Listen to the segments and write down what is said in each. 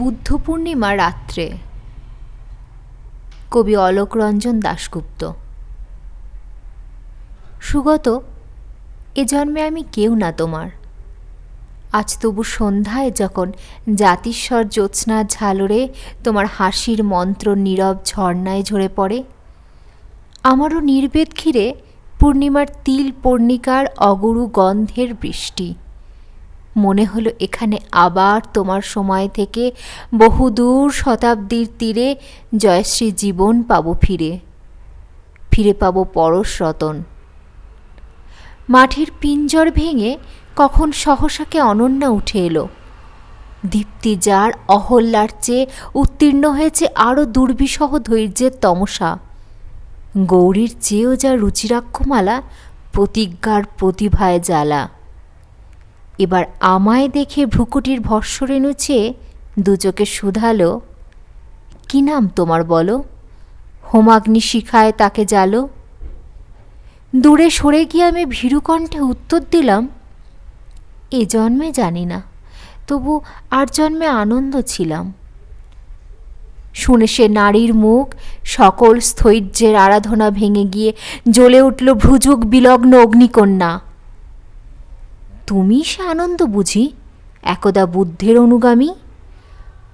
বুদ্ধ পূর্ণিমা রাত্রে। কবি অলোক রঞ্জন দাশগুপ্ত। সুগত, এ জন্মে আমি কেউ না তোমার। আজ তবু সন্ধ্যায় যখন জাতিস্বর জ্যোৎস্না ঝালরে তোমার হাসির মন্ত্র নীরব ঝর্ণায় ঝরে পড়ে, আমারও নির্বেদ ঘিরে পূর্ণিমার তিল পর্ণিকার অগুরু গন্ধের বৃষ্টি। মনে হলো এখানে আবার তোমার সময় থেকে বহুদূর শতাব্দীর তীরে জয়শ্রী জীবন পাবো ফিরে ফিরে পাবো পরশ রতন। মাঠের পিঞ্জর ভেঙে কখন সহসাকে অনন্যা উঠে এলো। দীপ্তি যার অহল্যার চেয়ে উত্তীর্ণ হয়েছে আরও দুর্বিষহ ধৈর্যের তমসা। গৌরীর চেয়েও যা রুচিরাক্ষমালা প্রতিজ্ঞার প্রতিভায় জ্বালা। এবার আমায় দেখে ভ্রুকুটির ভস্বরেণু চেয়ে দুচোকে শুধালো, কি নাম তোমার বলো? হোমাগ্নি শিখায় তাকে জ্বালো দূরে সরে গিয়ে আমি ভীরুকণ্ঠে উত্তর দিলাম, এ জন্মে জানি না, তবু আর জন্মে আনন্দ ছিলাম। শুনে সে নারীর মুখ, সকল স্থৈর্যের আরাধনা ভেঙে গিয়ে জ্বলে উঠল ভ্রুযুগ বিলগ্ন অগ্নিকন্যা। তুমি সে আনন্দ বুঝি? একদা বুদ্ধের অনুগামী?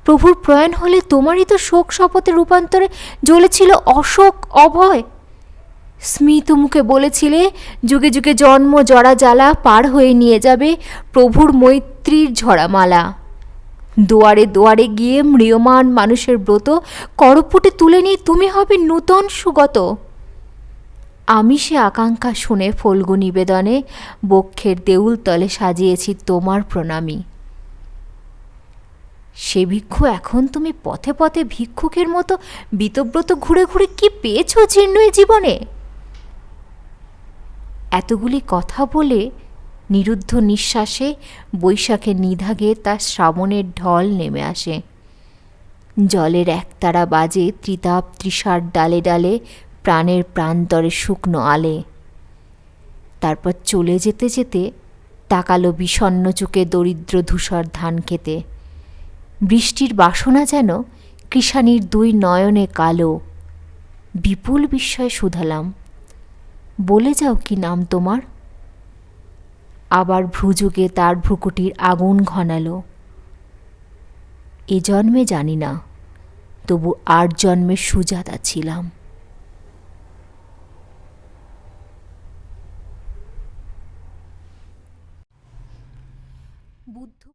প্রভুর প্রয়াণ হলে তোমারই তো শোক শপথে রূপান্তরে জ্বলেছিল অশোক অভয়। স্মিত মুখে বলেছিলে, যুগে যুগে জন্ম জরা জ্বালা পার হয়ে নিয়ে যাবে প্রভুর মৈত্রীর ঝরামালা। দুয়ারে দুয়ারে গিয়ে ম্রিয়মান মানুষের ব্রত, করপুটে তুলে নিয়ে তুমি হবে নূতন সুগত। আমি সে আকাঙ্ক্ষা শুনে ফল্গু নিবেদনে বক্ষের দেউল তলে সাজিয়েছি তোমার প্রণামী। সে ভিক্ষু, এখন তুমি পথে পথে ভিক্ষুকের মতো বিতব্রত ঘুরে ঘুরে কি পেয়েছ চিহ্নই জীবনে? এতগুলি কথা বলে নিরুদ্ধ নিঃশ্বাসে বৈশাখের নিধাগে তার শ্রাবণের ঢল নেমে আসে। জলের একতারা বাজে ত্রিতাপ তৃষার ডালে ডালে প্রাণের প্রান্তরে শুকনো আলে। তারপর চলে যেতে যেতে তাকালো বিষণ্ন চোখে দরিদ্র ধূসর ধান খেতে বৃষ্টির বাসনা যেন কৃষানির দুই নয়নে কালো। বিপুল বিস্ময়ে শুধালাম। বলে যাও কি নাম তোমার? আবার ভ্রুযুগে তার ভ্রুকুটির আগুন ঘনালো। এ জন্মে জানি না, তবু আট জন্মের সুজাতা ছিলাম। বুদ্ধ